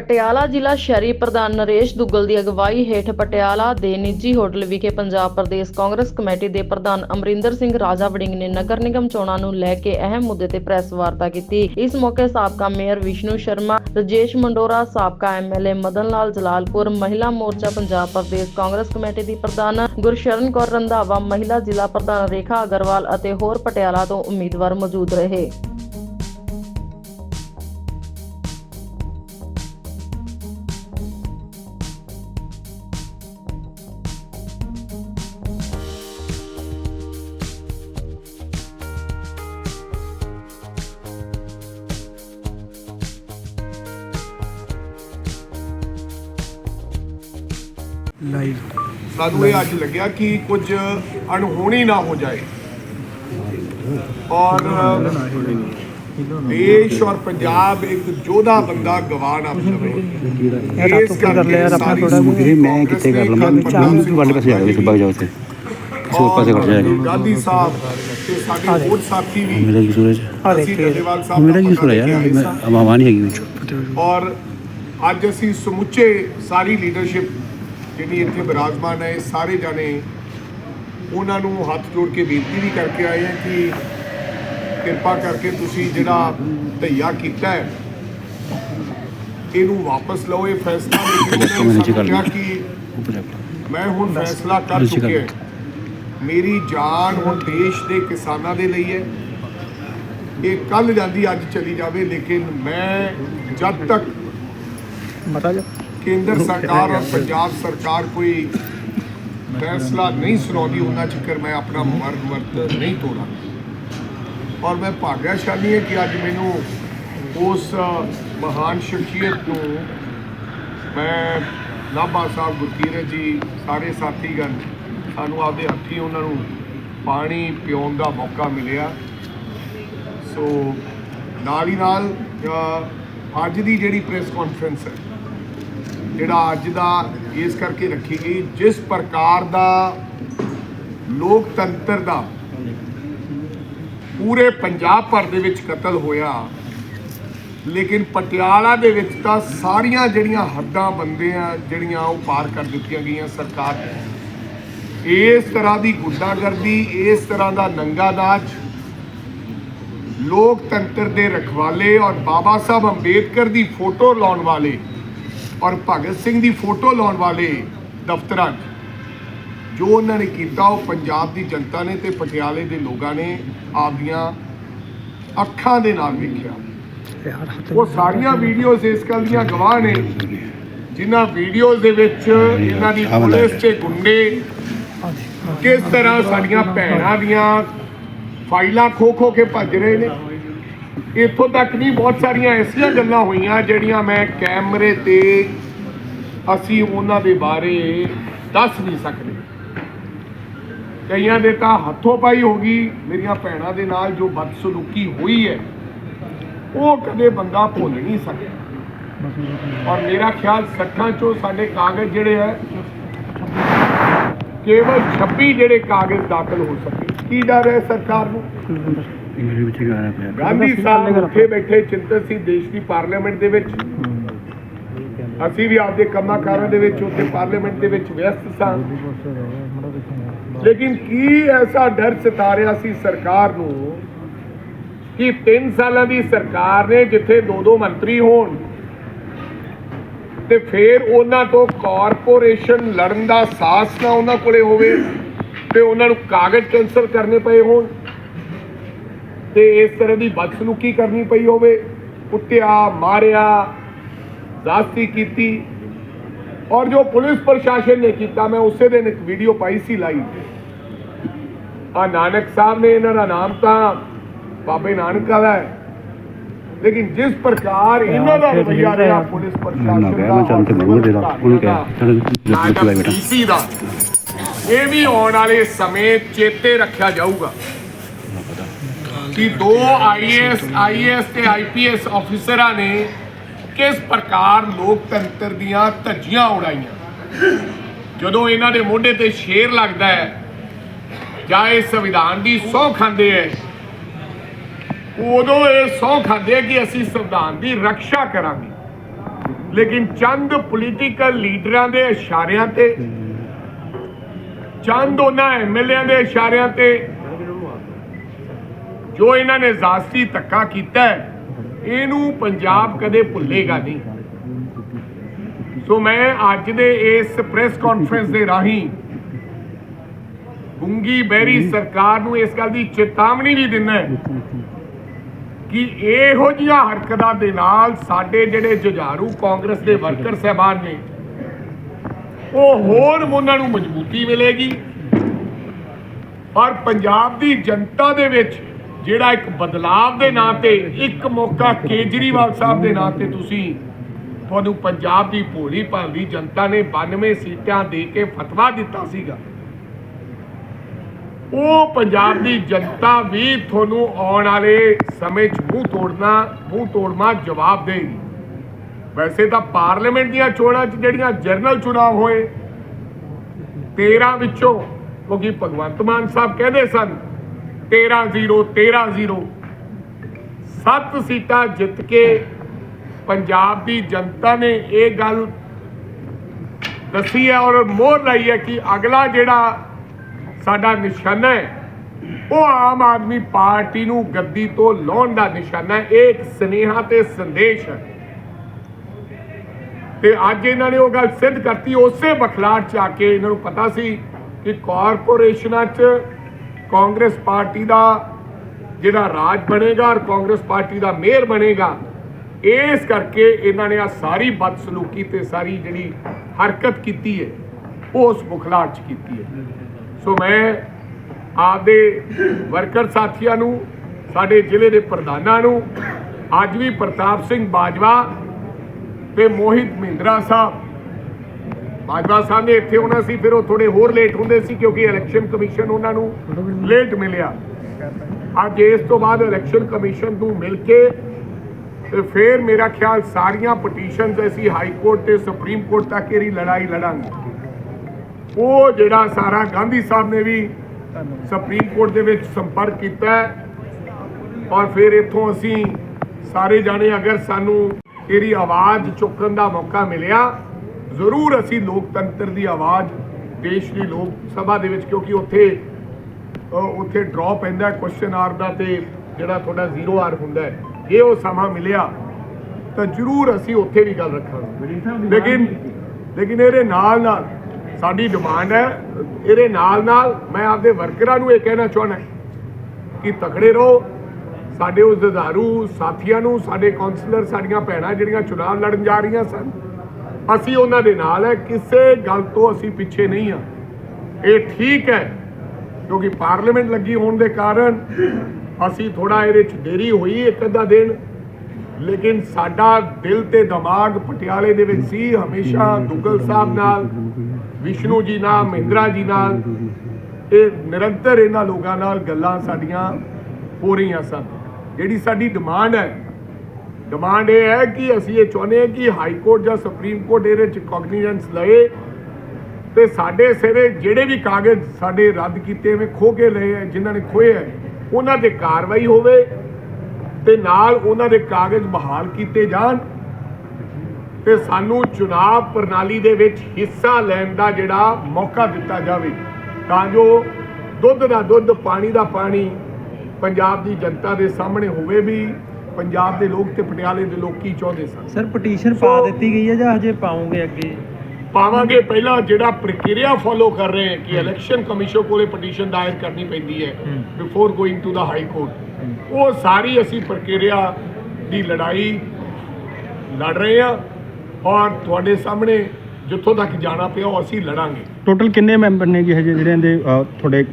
ਪਟਿਆਲਾ ਜ਼ਿਲ੍ਹਾ ਸ਼ਹਿਰੀ ਪ੍ਰਧਾਨ ਨਰੇਸ਼ ਦੁੱਗਲ ਦੀ ਅਗਵਾਈ ਹੇਠ ਪਟਿਆਲਾ ਦੇ ਨਿੱਜੀ ਹੋਟਲ ਵਿਖੇ ਪੰਜਾਬ ਪ੍ਰਦੇਸ਼ ਕਾਂਗਰਸ ਕਮੇਟੀ ਦੇ ਪ੍ਰਧਾਨ ਅਮਰਿੰਦਰ ਸਿੰਘ ਰਾਜਾ ਵੜਿੰਗ ਨੇ ਨਗਰ ਨਿਗਮ ਚੋਣਾਂ ਨੂੰ ਲੈ ਕੇ ਅਹਿਮ ਮੁੱਦੇ ਤੇ ਪ੍ਰੈਸ ਵਾਰਤਾ ਕੀਤੀ। ਇਸ ਮੌਕੇ ਸਾਬਕਾ ਮੇਅਰ ਵਿਸ਼ਨੂੰ ਸ਼ਰਮਾ, ਰਜੇਸ਼ ਮੰਡੋਰਾ, ਸਾਬਕਾ ਐਮਐਲਏ ਮਦਨ ਲਾਲ ਜਲਾਲਪੁਰ, ਮਹਿਲਾ ਮੋਰਚਾ ਪੰਜਾਬ ਪ੍ਰਦੇਸ਼ ਕਾਂਗਰਸ ਕਮੇਟੀ ਦੀ ਪ੍ਰਧਾਨ ਗੁਰਸ਼ਰਨ ਕੌਰ ਰੰਧਾਵਾ, ਮਹਿਲਾ ਜ਼ਿਲ੍ਹਾ ਪ੍ਰਧਾਨ ਰੇਖਾ ਅਗਰਵਾਲ ਅਤੇ ਹੋਰ ਪਟਿਆਲਾ ਤੋਂ ਉਮੀਦਵਾਰ ਮੌਜੂਦ ਰਹੇ। ਲਾਈਵ ਸਾਨੂੰ ਇਹ ਅੱਜ ਲੱਗਿਆ ਕਿ ਕੁਝ ਅਣਹੋਣੀ ਨਾ ਹੋ ਜਾਏ। ਔਰ ਦੇਸ਼ ਔਰ ਪੰਜਾਬ ਇੱਕ ਜੋਧਾ ਬੰਦਾ ਗਵਾ ਨਾ ਪਵੇ ਇਸ ਕਰ ਲਿਆ ਯਾਰ ਆਪਣਾ ਥੋੜਾ ਵੀਰੇ ਮੈਂ ਕਿੱਥੇ ਕਰ ਲਵਾਂ? ਮੈਂ ਵਾਲੇ ਪਾਸੇ ਆ ਗਿਆ ਇਸ ਬਾਗ ਜਾਓ ਤੇ। ਸੋ ਪਾਸੇ ਕਰ ਜਾਏਗਾ। ਗਾਂਧੀ ਸਾਹਿਬ ਤੇ ਸਾਡੇ ਹੋਰ ਸਾਥੀ ਵੀ ਮੇਰਾ ਕੀ ਸੂਰਜ? ਆ ਅਸੀਂ ਦੇਖ ਡੱਲੇਵਾਲ ਸਾਹਿਬ ਮੇਰਾ ਦਾ ਕੀ ਪਤਾ ਸੂਰਜ ਯਾਰ? ਲੈ ਕੇ ਆਏ ਮੈਂ ਆਵਾਜ਼ ਨਹੀਂ ਹੈਗੀ ਵਿੱਚ। ਔਰ ਅੱਜ ਅਸੀਂ ਸਮੁੱਚੇ ਸਾਰੀ ਲੀਡਰਸ਼ਿਪ ਜਿਹੜੀ ਇੱਥੇ ਬਿਰਾਜਮਾਨ ਹੈ ਸਾਰੇ ਜਾਣੇ ਉਹਨਾਂ ਨੂੰ ਹੱਥ ਜੋੜ ਕੇ ਬੇਨਤੀ ਵੀ ਕਰਕੇ ਆਏ ਹਾਂ ਕਿ ਕਿਰਪਾ ਕਰਕੇ ਤੁਸੀਂ ਜਿਹੜਾ ਧਈਆ ਕੀਤਾ ਹੈ ਇਹਨੂੰ ਵਾਪਸ ਲਓ ਇਹ ਫੈਸਲਾ ਮੈਂ। ਕਿ। ਮੈਂ ਹੁਣ ਫੈਸਲਾ ਕਰ ਚੁੱਕਿਆ ਮੇਰੀ ਜਾਨ ਹੁਣ ਦੇਸ਼ ਦੇ ਕਿਸਾਨਾਂ ਦੇ ਲਈ ਹੈ ਇਹ ਕੱਲ ਜਾਂਦੀ ਅੱਜ ਚਲੀ ਜਾਵੇ ਲੇਕਿਨ ਮੈਂ ਜਦ ਤੱਕ ਮਤਾ ਜਾ ਕੇਂਦਰ ਸਰਕਾਰ ਔਰ ਪੰਜਾਬ ਸਰਕਾਰ ਕੋਈ ਫੈਸਲਾ ਨਹੀਂ ਸੁਣਾਉਂਦੀ, ਉਹਨਾਂ ਚਿਕਰ ਮੈਂ ਆਪਣਾ ਮਰਦ ਵਰਤ ਨਹੀਂ ਤੋੜਾਂ ਔਰ ਮੈਂ ਭਾਗਿਆਸ਼ਾਲੀ ਹਾਂ ਕਿ ਅੱਜ ਮੈਨੂੰ ਉਸ ਮਹਾਨ ਸ਼ਖਸੀਅਤ ਨੂੰ ਮੈਂ ਨਾਭਾ ਸਾਹਿਬ ਗੁਰਕੀਰਤ ਜੀ, ਸਾਰੇ ਸਾਥੀਗਣ, ਸਾਨੂੰ ਆਪਦੇ ਹੱਥੀਂ ਉਹਨਾਂ ਨੂੰ ਪਾਣੀ ਪਿਉਣ ਦਾ ਮੌਕਾ ਮਿਲਿਆ। ਸੋ ਨਾਲ ਹੀ ਨਾਲ ਅੱਜ ਦੀ ਜਿਹੜੀ ਪ੍ਰੈਸ ਕਾਨਫਰੰਸ ਹੈ ਜਿਹੜਾ ਅੱਜ ਦਾ ਇਸ ਕਰਕੇ ਰੱਖੀ ਗਈ, ਜਿਸ ਪ੍ਰਕਾਰ ਦਾ ਲੋਕਤੰਤਰ ਦਾ ਪੂਰੇ ਪੰਜਾਬ ਭਰ ਦੇ ਵਿੱਚ ਕਤਲ ਹੋਇਆ, ਲੇਕਿਨ ਪਟਿਆਲਾ ਦੇ ਵਿੱਚ ਤਾਂ ਸਾਰੀਆਂ ਜਿਹੜੀਆਂ ਹੱਦਾਂ ਬੰਦੇ ਆ ਜਿਹੜੀਆਂ ਉਹ ਪਾਰ ਕਰ ਦਿੱਤੀਆਂ ਗਈਆਂ ਸਰਕਾਰ ਨੇ। ਇਸ ਤਰ੍ਹਾਂ ਦੀ ਗੁੰਡਾਗਰਦੀ, ਇਸ ਤਰ੍ਹਾਂ ਦਾ ਨੰਗਾ ਨਾਚ, ਲੋਕਤੰਤਰ ਦੇ ਰਖਵਾਲੇ ਔਰ ਬਾਬਾ ਸਾਹਿਬ ਅੰਬੇਦਕਰ ਦੀ ਫੋਟੋ ਲਾਉਣ ਵਾਲੇ ਔਰ ਭਗਤ ਸਿੰਘ ਦੀ ਫੋਟੋ ਲਾਉਣ ਵਾਲੇ ਦਫ਼ਤਰਾਂ 'ਚ। ਜੋ ਉਹਨਾਂ ਨੇ ਕੀਤਾ, ਉਹ ਪੰਜਾਬ ਦੀ ਜਨਤਾ ਨੇ ਤੇ ਪਟਿਆਲੇ ਦੇ ਲੋਕਾਂ ਨੇ ਆਪਦੀਆਂ ਅੱਖਾਂ ਦੇ ਨਾਲ ਵੇਖਿਆ। ਉਹ ਸਾਰੀਆਂ ਵੀਡੀਓਜ਼ ਇਸ ਗੱਲ ਦੀਆਂ ਗਵਾਹ ਨੇ, ਜਿਨ੍ਹਾਂ ਵੀਡੀਓਜ਼ ਦੇ ਵਿੱਚ ਇਹਨਾਂ ਦੀ ਪੁਲਿਸ ਤੇ ਗੁੰਡੇ ਕਿਸ ਤਰ੍ਹਾਂ ਸਾਡੀਆਂ ਭੈਣਾਂ ਦੀਆਂ ਫਾਈਲਾਂ ਖੋ ਖੋ ਕੇ ਭੱਜ ਰਹੇ ਨੇ। ਇੱਥੋਂ ਤੱਕ ਨਹੀਂ ਬਹੁਤ ਸਾਰੀਆਂ ਐਸੀਆਂ ਗੱਲਾਂ ਹੋਈਆਂ ਜਿਹੜੀਆਂ ਮੈਂ ਕੈਮਰੇ ਤੇ ਅਸੀਂ ਉਹਨਾਂ ਦੇ ਬਾਰੇ ਦੱਸ ਨਹੀਂ ਸਕਦੇ। ਕਈਆਂ ਦੇ ਤਾਂ ਹੱਥੋਂ ਪਾਈ ਹੋ ਗਈ, ਮੇਰੀਆਂ ਭੈਣਾਂ ਦੇ ਨਾਲ ਜੋ ਬਦਸਲੂਕੀ ਹੋਈ ਹੈ, ਉਹ ਕਦੇ ਬੰਦਾ ਭੁੱਲ ਨਹੀਂ ਸਕਦਾ ਔਰ ਮੇਰਾ ਖਿਆਲ ਸੱਠਾਂ ਚੋਂ ਸਾਡੇ ਕਾਗਜ਼ ਜਿਹੜੇ ਹੈ ਕੇਵਲ 26 ਜਿਹੜੇ ਕਾਗਜ਼ ਦਾਖਲ ਹੋ ਸਕੇ। ਕੀ ਡਰ ਹੈ ਸਰਕਾਰ ਨੂੰ? ਮੇਰੇ ਵਿੱਚ ਗਾਣਾ ਪਿਆ। ਗਾਂਧੀ ਸਾਹਿਬ ਉੱਥੇ ਬੈਠੇ ਚਿੰਤਨ ਸੀ ਦੇਸ਼ ਦੀ ਪਾਰਲੀਮੈਂਟ ਦੇ ਵਿੱਚ। ਅਸੀਂ ਵੀ ਆਪਦੇ ਕੰਮਾਂ ਕਾਰਾਂ ਦੇ ਵਿੱਚ ਉੱਥੇ ਪਾਰਲੀਮੈਂਟ ਦੇ ਵਿੱਚ ਵਿਅਸਤ ਸਾਂ। ਲੇਕਿਨ ਕੀ ਐਸਾ ਡਰ ਸਤਾ ਰਿਹਾ ਸੀ ਸਰਕਾਰ ਨੂੰ ਕਿ 3 ਸਾਲਾਂ ਦੀ ਸਰਕਾਰ ਨੇ ਜਿੱਥੇ ਦੋ ਦੋ ਮੰਤਰੀ ਹੋਣ ਤੇ ਫਿਰ ਉਹਨਾਂ ਤੋਂ ਕਾਰਪੋਰੇਸ਼ਨ ਲੜਨ ਦਾ ਸਾਹਸ ਨਾ ਉਹਨਾਂ ਕੋਲੇ ਹੋਵੇ ਤੇ ਉਹਨਾਂ ਨੂੰ ਕਾਗਜ਼ ਕੈਂਸਲ ਕਰਨੇ ਪਏ ਹੋਣ। ਤੇ ਇਸ ਤਰ੍ਹਾਂ ਦੀ ਬਦਸਲੂਕੀ ਕਰਨੀ ਪਈ ਹੋਵੇ? ਕੁੱਟਿਆ ਮਾਰਿਆ ਜ਼ਾਸਤੀ ਕੀਤੀ। ਔਰ ਜੋ ਪੁਲਿਸ ਪ੍ਰਸ਼ਾਸਨ ਨੇ ਕੀਤਾ ਮੈਂ ਉਸੇ ਦਿਨ ਇੱਕ ਵੀਡੀਓ ਪਾਈ ਸੀ ਲਾਈਵ ਆ ਨਾਨਕ ਸਾਹਿਬ ਨੇ ਇਹਨਾਂ ਦਾ ਨਾਮ ਤਾਂ ਬਾਬੇ ਨਾਨਕ ਦਾ ਹੈ। ਲੇਕਿਨ ਜਿਸ ਪ੍ਰਕਾਰ ਇਹਨਾਂ ਦਾ ਰਵੱਈਆ ਰਿਹਾ ਪੁਲਿਸ ਪ੍ਰਸ਼ਾਸਨ ਦਾ ਮੈਂ ਚੰਨ ਤੇ ਬਹੁਤ ਦੇ ਰਹਾ ਉਹਨੂੰ ਕਿਹਾ ਬੇਟਾ ਦਾ। ਇਹ ਵੀ ਆਉਣ ਵਾਲੇ ਸਮੇਂ ਚੇਤੇ ਰੱਖਿਆ ਜਾਊਗਾ। ਕਿ ਦੋ ਆਈਐਸ ਆਈਐਸ ਤੇ ਆਈਪੀਐਸ ਅਫਸਰਾਂ ਨੇ ਕਿਸ ਪ੍ਰਕਾਰ ਲੋਕਤੰਤਰ ਦੀਆਂ ਧੱਜੀਆਂ ਉਡਾਈਆਂ? ਜਦੋਂ ਇਹਨਾਂ ਦੇ ਮੋਢੇ ਤੇ ਸ਼ੇਰ ਲੱਗਦਾ ਹੈ, ਜਾਂ ਇਹ ਸੰਵਿਧਾਨ ਦੀ ਸਹੁੰ ਖਾਂਦੇ ਹੈ, ਉਦੋਂ ਇਹ ਸਹੁੰ ਖਾਂਦੇ ਹੈ ਕਿ ਅਸੀਂ ਸੰਵਿਧਾਨ ਦੀ ਰੱਖਿਆ ਕਰਾਂਗੇ। ਲੇਕਿਨ ਚੰਦ ਪੋਲੀਟੀਕਲ ਲੀਡਰਾਂ ਦੇ ਇਸ਼ਾਰਿਆਂ ਤੇ, ਚੰਦ ਉਹਨਾਂ ਐਮਐਲਏਆਂ ਦੇ ਇਸ਼ਾਰਿਆਂ ਤੇ ਜੋ ਇਹਨਾਂ ਨੇ ਜ਼ਾਸਤੀ ਧੱਕਾ ਕੀਤਾ ਇਹਨੂੰ ਪੰਜਾਬ ਕਦੇ ਭੁੱਲੇਗਾ ਨਹੀਂ। ਸੋ ਮੈਂ ਅੱਜ ਦੇ ਇਸ ਪ੍ਰੈਸ ਕਾਨਫਰੰਸ ਦੇ ਰਾਹੀਂ ਗੁੰਗੀ ਬੈਰੀ ਸਰਕਾਰ ਨੂੰ ਇਸ ਗੱਲ ਦੀ ਚੇਤਾਵਨੀ ਵੀ ਦਿੰਦਾ ਕਿ ਇਹੋ ਜਿਹੀਆਂ ਹਰਕਤਾਂ ਦੇ ਨਾਲ ਸਾਡੇ ਜਿਹੜੇ ਜੁਝਾਰੂ ਕਾਂਗਰਸ ਦੇ ਵਰਕਰ ਸਹਿਬਾਨ ਨੇ, ਉਹ ਹੋਰ ਉਹਨਾਂ ਨੂੰ ਮਜ਼ਬੂਤੀ ਮਿਲੇਗੀ। ਔਰ ਪੰਜਾਬ ਦੀ ਜਨਤਾ ਦੇ ਵਿੱਚ ਜਿਹੜਾ ਇੱਕ ਬਦਲਾਵ ਦੇ ਨਾਂ ਤੇ, ਇੱਕ ਮੌਕਾ ਕੇਜਰੀਵਾਲ ਸਾਹਿਬ ਦੇ ਨਾਂ ਤੇ ਤੁਸੀਂ ਤੁਹਾਨੂੰ ਪੰਜਾਬ ਦੀ ਭੋਲੀ ਭਾਲੀ ਜਨਤਾ ਨੇ 92 ਸੀਟਾਂ ਦੇ ਕੇ ਫਤਵਾ ਦਿੱਤਾ ਸੀਗਾ। ਉਹ ਪੰਜਾਬ ਦੀ ਜਨਤਾ ਵੀ ਤੁਹਾਨੂੰ ਆਉਣ ਵਾਲੇ ਸਮੇਂ 'ਚ ਮੂੰਹ ਤੋੜਨਾ ਮੂੰਹ ਤੋੜਨਾ ਜਵਾਬ ਦੇਗੀ ਵੈਸੇ ਤਾਂ ਪਾਰਲੀਮੈਂਟ ਦੀਆਂ ਚੋਣਾਂ 'ਚ ਜਿਹੜੀਆਂ ਜਨਰਲ ਚੁਣਾਵ ਹੋਏ 13 ਵਿੱਚੋਂ, ਕਿਉਂਕਿ ਭਗਵੰਤ ਮਾਨ ਸਾਹਿਬ ਕਹਿੰਦੇ ਸਨ 13 0 13 0 ਸੱਤ ਸੀਟਾਂ ਜਿੱਤ ਕੇ ਪੰਜਾਬ ਦੀ ਜਨਤਾ ਨੇ ਇਹ ਗੱਲ ਦੱਸੀ ਹੈ ਔਰ ਮੋਹਰ ਲਾਈ ਹੈ ਕਿ ਅਗਲਾ ਜਿਹੜਾ ਸਾਡਾ ਨਿਸ਼ਾਨਾ ਹੈ, ਉਹ ਆਮ ਆਦਮੀ ਪਾਰਟੀ ਨੂੰ ਗੱਦੀ ਤੋਂ ਲਾਉਣ ਦਾ ਨਿਸ਼ਾਨਾ ਹੈ। ਇਹ ਇੱਕ ਸਨੇਹਾ ਤੇ ਸੰਦੇਸ਼ ਹੈ। ਤੇ ਅੱਜ ਇਹਨਾਂ ਨੇ ਉਹ ਗੱਲ ਸਿੱਧ ਕਰਤੀ। ਉਸੇ ਬਖਲਾਟ ਚ ਆ ਕੇ ਇਹਨਾਂ ਨੂੰ ਪਤਾ ਸੀ ਕਿ ਕਾਰਪੋਰੇਸ਼ਨਾਂ 'ਚ ਕਾਂਗਰਸ ਪਾਰਟੀ ਦਾ ਜਿਹੜਾ ਰਾਜ ਬਣੇਗਾ ਔਰ ਕਾਂਗਰਸ ਪਾਰਟੀ ਦਾ ਮੇਅਰ ਬਣੇਗਾ, ਇਸ ਕਰਕੇ ਇਹਨਾਂ ਨੇ ਆ ਸਾਰੀ ਬਦਸਲੂਕੀ ਤੇ ਸਾਰੀ ਜਿਹੜੀ ਹਰਕਤ ਕੀਤੀ ਹੈ, ਉਹ ਉਸ ਬੁਖਲਾਟ 'ਚ ਕੀਤੀ ਹੈ। ਸੋ ਮੈਂ ਆਪਦੇ ਵਰਕਰ ਸਾਥੀਆਂ ਨੂੰ, ਸਾਡੇ ਜ਼ਿਲ੍ਹੇ ਦੇ ਪ੍ਰਧਾਨਾਂ ਨੂੰ, ਅੱਜ ਵੀ ਪ੍ਰਤਾਪ ਸਿੰਘ ਬਾਜਵਾ ਤੇ ਮੋਹਿਤ ਮਹਿੰਦਰਾ ਸਾਹਿਬ ਬਾਜਵਾ ਸਾਹਿਬ ਨੇ ਇੱਥੇ ਹੋਣਾ ਸੀ, ਫਿਰ ਉਹ ਥੋੜੇ ਹੋਰ ਲੇਟ ਹੁੰਦੇ ਸੀ ਕਿਉਂਕਿ ਇਲੈਕਸ਼ਨ ਕਮਿਸ਼ਨ ਉਹਨਾਂ ਨੂੰ ਲੇਟ ਮਿਲਿਆ। ਅੱਜ ਇਸ ਤੋਂ ਬਾਅਦ ਇਲੈਕਸ਼ਨ ਕਮਿਸ਼ਨ ਨੂੰ ਮਿਲ ਕੇ ਤੇ ਫਿਰ ਮੇਰਾ ਖਿਆਲ ਸਾਰੀਆਂ ਪਟੀਸ਼ਨਸ ਅਸੀਂ ਹਾਈ ਕੋਰਟ ਤੇ ਸੁਪਰੀਮ ਕੋਰਟ ਤੱਕ ਇਹਦੀ ਲੜਾਈ ਲੜਾਂਗੇ। ਉਹ ਜਿਹੜਾ ਸਾਰਾ ਗਾਂਧੀ ਸਾਹਿਬ ਨੇ ਵੀ ਸੁਪਰੀਮ ਕੋਰਟ ਦੇ ਵਿੱਚ ਸੰਪਰਕ ਕੀਤਾ ਔਰ ਫਿਰ ਇੱਥੋਂ ਅਸੀਂ ਸਾਰੇ ਜਾਣੇ ਅਗਰ ਸਾਨੂੰ ਇਹਦੀ ਆਵਾਜ਼ ਚੁੱਕਣ ਦਾ ਮੌਕਾ ਮਿਲਿਆ ਜ਼ਰੂਰ ਅਸੀਂ ਲੋਕਤੰਤਰ ਦੀ ਆਵਾਜ਼ ਦੇਸ਼ ਦੀ ਲੋਕ ਸਭਾ ਦੇ ਵਿੱਚ ਕਿਉਂਕਿ ਉੱਥੇ ਉੱਥੇ ਡਰਾਅ ਪੈਂਦਾ ਕੁਐਸਚਨ ਆਰ ਦਾ ਤੇ ਜਿਹੜਾ ਤੁਹਾਡਾ ਜ਼ੀਰੋ ਆਰ ਹੁੰਦਾ ਹੈ। ਇਹ ਉਹ ਸਮਾਂ ਮਿਲਿਆ ਤਾਂ ਜ਼ਰੂਰ ਅਸੀਂ ਉੱਥੇ ਵੀ ਗੱਲ ਰੱਖਾਂਗੇ। ਲੇਕਿਨ ਲੇਕਿਨ ਇਹਦੇ ਨਾਲ ਨਾਲ ਸਾਡੀ ਡਿਮਾਂਡ ਹੈ ਇਹਦੇ ਨਾਲ ਨਾਲ ਮੈਂ ਆਪਦੇ ਵਰਕਰਾਂ ਨੂੰ ਇਹ ਕਹਿਣਾ ਚਾਹੁੰਦਾ ਕਿ ਤਕੜੇ ਰਹੋ। ਸਾਡੇ ਉਸ ਜਜ਼ਾਰੂ ਸਾਥੀਆਂ ਨੂੰ ਸਾਡੇ ਕਾਉਂਸਲਰ ਸਾਡੀਆਂ ਭੈਣਾਂ ਜਿਹੜੀਆਂ ਚੁਣਾਵ ਲੜਨ ਜਾ ਰਹੀਆਂ ਸਨ ਅਸੀਂ ਉਹਨਾਂ ਦੇ ਨਾਲ ਹੈ, ਕਿਸੇ ਗੱਲ ਤੋਂ ਅਸੀਂ ਪਿੱਛੇ ਨਹੀਂ ਆ ਇਹ ਠੀਕ ਹੈ, ਕਿਉਂਕਿ ਪਾਰਲੀਮੈਂਟ ਲੱਗੀ ਹੋਣ ਦੇ ਕਾਰਨ ਅਸੀਂ ਥੋੜਾ ਇਹਦੇ ਚ ਦੇਰੀ ਹੋਈ ਇੱਕ ਅੱਧਾ ਦਿਨ, ਲੇਕਿਨ ਸਾਡਾ ਦਿਲ ਤੇ ਦਿਮਾਗ ਪਟਿਆਲੇ ਦੇ ਵਿੱਚ ਸੀ, ਹਮੇਸ਼ਾ ਦੁੱਗਲ ਸਾਹਿਬ ਨਾਲ, ਵਿਸ਼ਨੂੰ ਜੀ ਨਾਲ, ਮਹਿੰਦਰਾ ਜੀ ਨਾਲ, ਇਹ ਨਿਰੰਤਰ ਇਹਨਾਂ ਲੋਕਾਂ ਨਾਲ ਗੱਲਾਂ ਸਾਡੀਆਂ ਹੋ ਰਹੀਆਂ ਸਨ। ਜਿਹੜੀ ਸਾਡੀ ਡਿਮਾਂਡ ਹੈ ਡਿਮਾਂਡ ਇਹ ਹੈ ਕਿ ਅਸੀਂ ਇਹ ਚਾਹੁੰਦੇ ਹਾਂ ਕਿ ਹਾਈ ਕੋਰਟ ਜਾਂ ਸੁਪਰੀਮ ਕੋਰਟ ਇਹਦੇ ਚ ਕੌਗਨੀਜੈਂਸ ਲਏ ਤੇ ਸਾਡੇ ਸਿਰੇ ਜਿਹੜੇ ਵੀ ਕਾਗਜ਼ ਸਾਡੇ ਰੱਦ ਕੀਤੇ ਹੋਏ ਖੋ ਕੇ ਲਏ ਹੈ ਜਿਨ੍ਹਾਂ ਨੇ ਖੋਏ ਹੈ ਉਹਨਾਂ ਤੇ ਕਾਰਵਾਈ ਹੋਵੇ ਤੇ ਨਾਲ ਉਹਨਾਂ ਦੇ ਕਾਗਜ਼ ਬਹਾਲ ਕੀਤੇ ਜਾਣ ਤੇ ਸਾਨੂੰ ਚੁਣਾਵ ਪ੍ਰਣਾਲੀ ਦੇ ਵਿੱਚ ਹਿੱਸਾ ਲੈਣ ਦਾ ਜਿਹੜਾ ਮੌਕਾ ਦਿੱਤਾ ਜਾਵੇ। ਤਾਂ ਜੋ ਦੁੱਧ ਦਾ ਦੁੱਧ, ਪਾਣੀ ਦਾ ਪਾਣੀ, ਪੰਜਾਬ ਦੀ ਜਨਤਾ ਦੇ ਸਾਹਮਣੇ ਹੋਵੇ ਵੀ ਪੰਜਾਬ ਦੇ ਲੋਕ ਤੇ ਪਟਿਆਲੇ ਦੇ ਲੋਕ ਕੀ ਚਾਹੁੰਦੇ ਸਨ? ਸਰ ਪਟੀਸ਼ਨ ਪਾ ਦਿੱਤੀ ਗਈ ਹੈ ਜਾਂ ਹਜੇ ਪਾਉਂਗੇ ਅੱਗੇ? ਪਾਵਾਂਗੇ। ਪਹਿਲਾਂ ਜਿਹੜਾ ਪ੍ਰਕਿਰਿਆ ਫੋਲੋ ਕਰ ਰਹੇ ਹਾਂ ਕਿ ਇਲੈਕਸ਼ਨ ਕਮਿਸ਼ਨ ਕੋਲੇ ਪਟੀਸ਼ਨ ਦਾਇਰ ਕਰਨੀ ਪੈਂਦੀ ਹੈ। Before going to the high court ਉਹ ਸਾਰੀ ਅਸੀਂ ਪ੍ਰਕਿਰਿਆ ਦੀ ਲੜਾਈ ਲੜ ਰਹੇ ਹਾਂ ਔਰ ਤੁਹਾਡੇ ਸਾਹਮਣੇ ਜਿੱਥੋਂ ਤੱਕ ਜਾਣਾ ਪਿਆ ਉਹ ਅਸੀਂ ਲੜਾਂਗੇ। ਟੋਟਲ ਕਿੰਨੇ ਮੈਂਬਰ ਨੇ ਜੀ ਹਜੇ ਜਿਹੜੇ ਇਹਦੇ ਅਹ, ਤੁਹਾਡੇ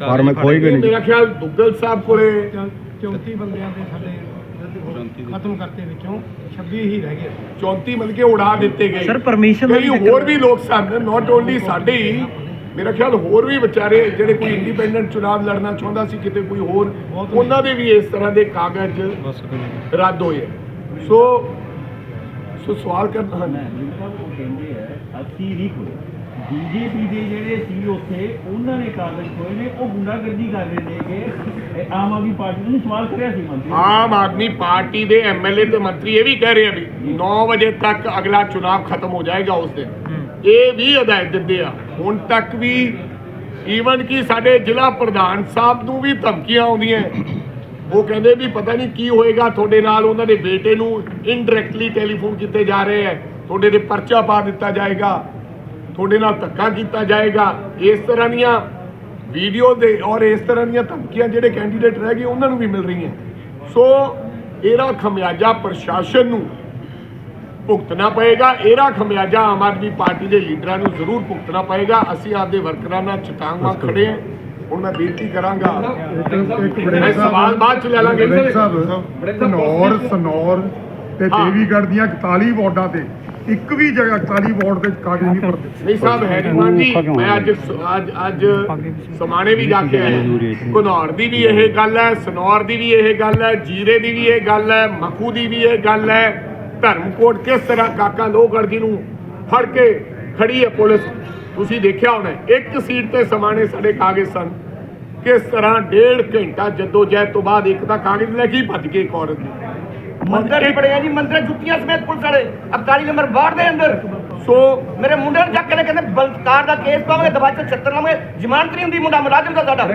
ਫਾਰਮ ਖੋਏ ਗਏ ਨੇ ਮੇਰਾ ਖਿਆਲ ਦੁੱਗਲ ਸਾਹਿਬ ਕੋਲੇ 34 ਬੰਦਿਆਂ ਦੇ ਸਾਡੇ ਖਤਮ ਕਰਤੇ ਵਿੱਚੋਂ 26 ਹੀ ਰਹਿ ਗਏ। 34 ਮਿਲ ਕੇ ਉਡਾ ਦਿੱਤੇ ਗਏ। ਸਰ ਪਰਮਿਸ਼ਨ ਕਈ ਹੋਰ ਵੀ ਲੋਕ ਸਨ ਨਾਟ ਓਨਲੀ ਸਾਡੇ ਹੀ ਮੇਰਾ ਖਿਆਲ ਹੋਰ ਵੀ ਵਿਚਾਰੇ ਜਿਹੜੇ ਕੋਈ ਇੰਡੀਪੈਂਡੈਂਟ ਚੁਣਾਵ ਲੜਨਾ ਚਾਹੁੰਦਾ ਸੀ ਕਿਤੇ ਕੋਈ ਹੋਰ ਉਹਨਾਂ ਦੇ ਵੀ ਇਸ ਤਰ੍ਹਾਂ ਦੇ ਕਾਗਜ਼ ਰੱਦ ਹੋਏ। ਸੋ ਸੋ ਸਵਾਲ ਕਰਨਾ ਹਾਂ। 80 ਨਹੀਂ ਹੋਏ ਬੀਜੇਪੀ ਦੇ ਜਿਹੜੇ ਸੀ ਉੱਥੇ ਉਹਨਾਂ ਨੇ ਕਾਗਜ਼ ਖੋਏ ਨੇ। ਉਹ ਗੁੰਡਾਗਰਦੀ ਕਰ ਰਹੇ ਨੇ ਕਿ ਇਹ ਆਮ ਆਦਮੀ ਪਾਰਟੀ ਨੇ ਸਵਾਲ ਕਰਿਆ ਸੀ ਮੰਤਰੀ ਆਮ ਆਦਮੀ ਪਾਰਟੀ ਦੇ ਐਮਐਲਏ ਤੇ ਮੰਤਰੀ ਇਹ ਵੀ ਕਹਿ ਰਹੇ ਆ ਵੀ 9 ਵਜੇ ਤੱਕ ਅਗਲਾ ਚੁਣਾਵ ਖਤਮ ਹੋ ਜਾਏਗਾ ਉਸ ਦਿਨ। ਇਹ ਵੀ ਹਦਾਇਤ ਦਿੰਦੇ ਆ। ਹੁਣ ਤੱਕ ਵੀ ਈਵਨ ਕਿ ਸਾਡੇ ਜ਼ਿਲ੍ਹਾ ਪ੍ਰਧਾਨ ਸਾਹਿਬ ਨੂੰ ਵੀ ਧਮਕੀਆਂ ਆਉਂਦੀਆਂ। ਉਹ ਕਹਿੰਦੇ ਵੀ ਪਤਾ ਨਹੀਂ ਕੀ ਹੋਏਗਾ ਤੁਹਾਡੇ ਨਾਲ ਉਹਨਾਂ ਦੇ ਬੇਟੇ ਨੂੰ ਇਨਡਾਇਰੈਕਟਲੀ ਟੈਲੀਫੋਨ ਕੀਤੇ ਜਾ ਰਹੇ ਹੈ ਤੁਹਾਡੇ ਦੇ ਪਰਚਾ ਪਾ ਦਿੱਤਾ ਜਾਏਗਾ। ਤੁਹਾਡੇ ਨਾਲ ਧੱਕਾ ਕੀਤਾ ਜਾਏਗਾ। ਇਸ ਤਰ੍ਹਾਂ ਦੀਆਂ ਵੀਡੀਓ ਦੇ ਔਰ ਇਸ ਤਰ੍ਹਾਂ ਦੀਆਂ ਧਮਕੀਆਂ ਜਿਹੜੇ ਕੈਂਡੀਡੇਟ ਰਹਿ ਗਏ ਉਹਨਾਂ ਨੂੰ ਵੀ ਮਿਲ ਰਹੀਆਂ। ਸੋ ਇਹਦਾ ਖਮਿਆਜਾ ਪ੍ਰਸ਼ਾਸਨ ਨੂੰ ਭੁਗਤਣਾ ਪਏਗਾ। ਇਹਦਾ ਖਮਿਆਜਾ ਆਮ ਆਦਮੀ ਪਾਰਟੀ ਦੇ ਲੀਡਰਾਂ ਨੂੰ ਜ਼ਰੂਰ ਭੁਗਤਣਾ ਪਏਗਾ। ਅਸੀਂ ਆਪਦੇ ਵਰਕਰਾਂ ਨਾਲ ਚਟਾਂਗਾਂ ਖੜੇ ਹਾਂ। ਹੁਣ ਮੈਂ ਬੇਨਤੀ ਕਰਾਂਗਾ। ਮੈਂ ਸਵਾਲ ਬਾਅਦ ਚ ਲੈ ਲਾਂਗੇ। ਸਾਹਿਬ ਸਨੌਰ ਸਨੌਰ ਤੇ ਹਾਂ। ਦੇਵੀਗੜ੍ਹ ਦੀਆਂ 41 ਵਾਰਡਾਂ ਤੇ ਇੱਕ ਵੀ ਜਗ੍ਹਾ 41 ਵਾਰਡ ਦੇ ਕਾਗਜ਼ ਨਹੀਂ ਭਰਦੇ। ਨਹੀਂ ਸਾਹਿਬ ਹੈਰੀਮਾਨ ਜੀ ਮੈਂ ਅੱਜ ਅੱਜ ਅੱਜ ਸਮਾਣੇ ਵੀ ਜਾ ਕੇ ਆਇਆ ਘਨੌਰ ਦੀ ਵੀ ਇਹ ਗੱਲ ਹੈ ਸਨੌਰ ਦੀ ਵੀ ਇਹ ਗੱਲ ਹੈ ਜੀਰੇ ਦੀ ਵੀ ਇਹ ਗੱਲ ਹੈ ਮਖੂ ਦੀ ਵੀ ਇਹ ਗੱਲ ਹੈ। ਧਰਮਕੋਟ ਕਿਸ ਤਰ੍ਹਾਂ ਕਾਕਾ ਲੋਹਗੜ੍ਹ ਜੀ ਨੂੰ ਫੜ ਕੇ ਖੜੀ ਹੈ ਪੁਲਿਸ? ਤੁਸੀਂ ਦੇਖਿਆ ਹੋਣਾ ਇੱਕ ਸੀਟ ਤੇ ਸਮਾਣੇ ਸਾਡੇ ਕਾਗਜ਼ ਸਨ। ਕਿਸ ਤਰ੍ਹਾਂ ਡੇਢ ਘੰਟਾ ਜੱਦੋ ਜਹਿਦ ਤੋਂ ਬਾਅਦ ਇੱਕ ਤਾਂ ਕਾਗਜ਼ ਲੈ ਕੇ ਹੀ ਭੱਜ ਗਏ ਇੱਕ ਔਰਤ ਦੀ ਮੰਦਰ ਵੀ ਬੜੇ ਆ ਜੀ ਮੰਦਰ ਜੁੱਤੀਆਂ ਸਮੇਤ ਪੁਲਿਸ ਵਾਲੇ। 41 ਨੰਬਰ ਵਾਰਡ ਦੇ ਅੰਦਰ। ਸੋ ਮੇਰੇ ਮੁੰਡੇ ਨੂੰ ਚੱਕ ਕੇ ਕਹਿੰਦੇ ਬਲਤਕਾਰ ਦਾ ਕੇਸ ਪਾਵਾਂਗੇ ਦਵਾਈ ਤੋਂ 76 ਲਾਵਾਂਗੇ। ਜ਼ਮਾਨਤ ਨਹੀਂ ਹੁੰਦੀ ਮੁੰਡਾ ਮੁਲਾਜ਼ਮ ਦਾ ਸਾਡਾ।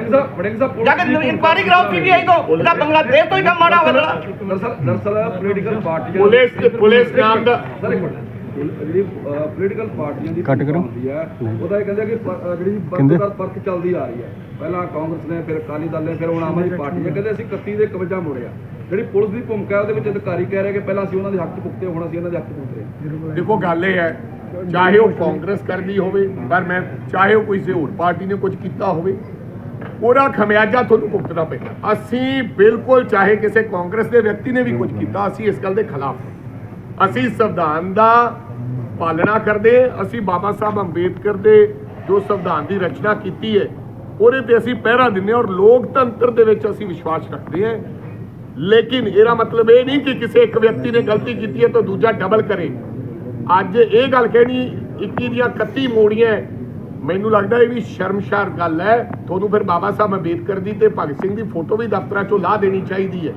ਜਾ ਕੇ ਇਨਕੁਆਰੀ ਕਰਾਓ ਸੀਬੀਆਈ ਤੋਂ। ਇਹਦਾ ਬੰਗਲਾਦੇਸ਼ ਤੋਂ ਹੀ ਕੰਮ ਮਾੜਾ ਹੋਇਆ ਦਰਸਲ ਦਰਸਲ ਪੋਲੀਟੀਕਲ ਪਾਰਟੀਆਂ ਪੁਲਿਸ ਪੁਲਿਸ ਨਾਮ ਦਾ ਸਰ ਇੱਕ ਮਿੰਟ। ਜਿਹੜੀ ਪੋਲੀਟੀਕਲ ਪਾਰਟੀਆਂ ਦੀ ਕੱਟ ਕਰੋ। ਹੁੰਦੀ ਹੈ ਉਹਦਾ ਇਹ ਕਹਿੰਦੇ ਕਿ ਜਿਹੜੀ? ਬਰਕਰਾਰ ਪਰਖ ਚੱਲਦੀ ਆ ਰਹੀ ਹੈ। ਪਹਿਲਾਂ ਕਾਂਗਰਸ ਨੇ ਫਿਰ ਅਕਾਲੀ ਦਲ ਨੇ ਫਿਰ ਹੁਣ ਆਮ ਆਦਮੀ ਪਾਰਟੀ ਨੇ। ਕਹਿੰਦੇ ਅਸੀਂ 31 ਦੇ 51 ਮੋੜਿਆ। ਜਿਹੜੀ ਪੁਲਿਸ ਦੀ ਭੂਮਿਕਾ ਉਹਦੇ ਵਿੱਚ ਅਧਿਕਾਰੀ ਕਹਿ ਰਹੇ ਕਿ ਪਹਿਲਾਂ ਅਸੀਂ ਉਹਨਾਂ ਦੇ ਹੱਕ ਭੁਗਤੇ, ਹੁਣ ਅਸੀਂ ਇਹਨਾਂ ਦੇ ਹੱਕ ਭੁਗਤ ਰਹੇ ਦੇਖੋ, ਗੱਲ ਇਹ ਹੈ, ਚਾਹੇ ਉਹ ਕਾਂਗਰਸ ਕਰਦੀ ਹੋਵੇ, ਪਰ ਮੈਂ ਚਾਹੇ ਉਹ ਕਿਸੇ ਹੋਰ ਪਾਰਟੀ ਨੇ ਕੁਝ ਕੀਤਾ ਹੋਵੇ, ਉਹਦਾ ਖਮਿਆਜਾ ਤੁਹਾਨੂੰ ਭੁਗਤਣਾ ਪਏਗਾ ਅਸੀਂ ਬਿਲਕੁਲ ਚਾਹੇ ਕਿਸੇ ਕਾਂਗਰਸ ਦੇ ਵਿਅਕਤੀ ਨੇ ਵੀ ਕੁਝ ਕੀਤਾ, ਅਸੀਂ ਇਸ ਗੱਲ ਦੇ ਖਿਲਾਫ ਅਸੀਂ ਸੰਵਿਧਾਨ ਦਾ ਪਾਲਣਾ ਕਰਦੇ, ਅਸੀਂ ਬਾਬਾ ਸਾਹਿਬ ਅੰਬੇਦਕਰ ਦੇ ਜੋ ਸੰਵਿਧਾਨ ਦੀ ਰਚਨਾ ਕੀਤੀ ਹੈ, ਉਹਦੇ ਤੇ ਅਸੀਂ ਪਹਿਰਾ ਦਿੰਦੇ ਹਾਂ ਔਰ ਲੋਕਤੰਤਰ ਦੇ ਵਿੱਚ ਅਸੀਂ ਵਿਸ਼ਵਾਸ ਰੱਖਦੇ ਹਾਂ। ਲੇਕਿਨ ਇਹਦਾ ਮਤਲਬ ਇਹ ਨਹੀਂ ਕਿ ਕਿਸੇ ਇੱਕ ਵਿਅਕਤੀ ਨੇ ਗਲਤੀ ਕੀਤੀ ਹੈ ਤਾਂ ਦੂਜਾ ਡਬਲ ਕਰੇ। ਅੱਜ ਇਹ ਗੱਲ ਕਹਿਣੀ 21 ਦੀਆਂ 31 ਮੋੜੀਆਂ ਮੈਨੂੰ ਲੱਗਦਾ ਇਹ ਵੀ ਸ਼ਰਮਸ਼ਾਰ ਗੱਲ ਹੈ। ਤੁਹਾਨੂੰ ਫਿਰ ਬਾਬਾ ਸਾਹਿਬ ਅੰਬੇਦਕਰ ਦੀ ਤੇ ਭਗਤ ਸਿੰਘ ਦੀ ਫੋਟੋ ਵੀ ਦਫ਼ਤਰਾਂ ਚੋਂ ਲਾ ਦੇਣੀ ਚਾਹੀਦੀ ਹੈ।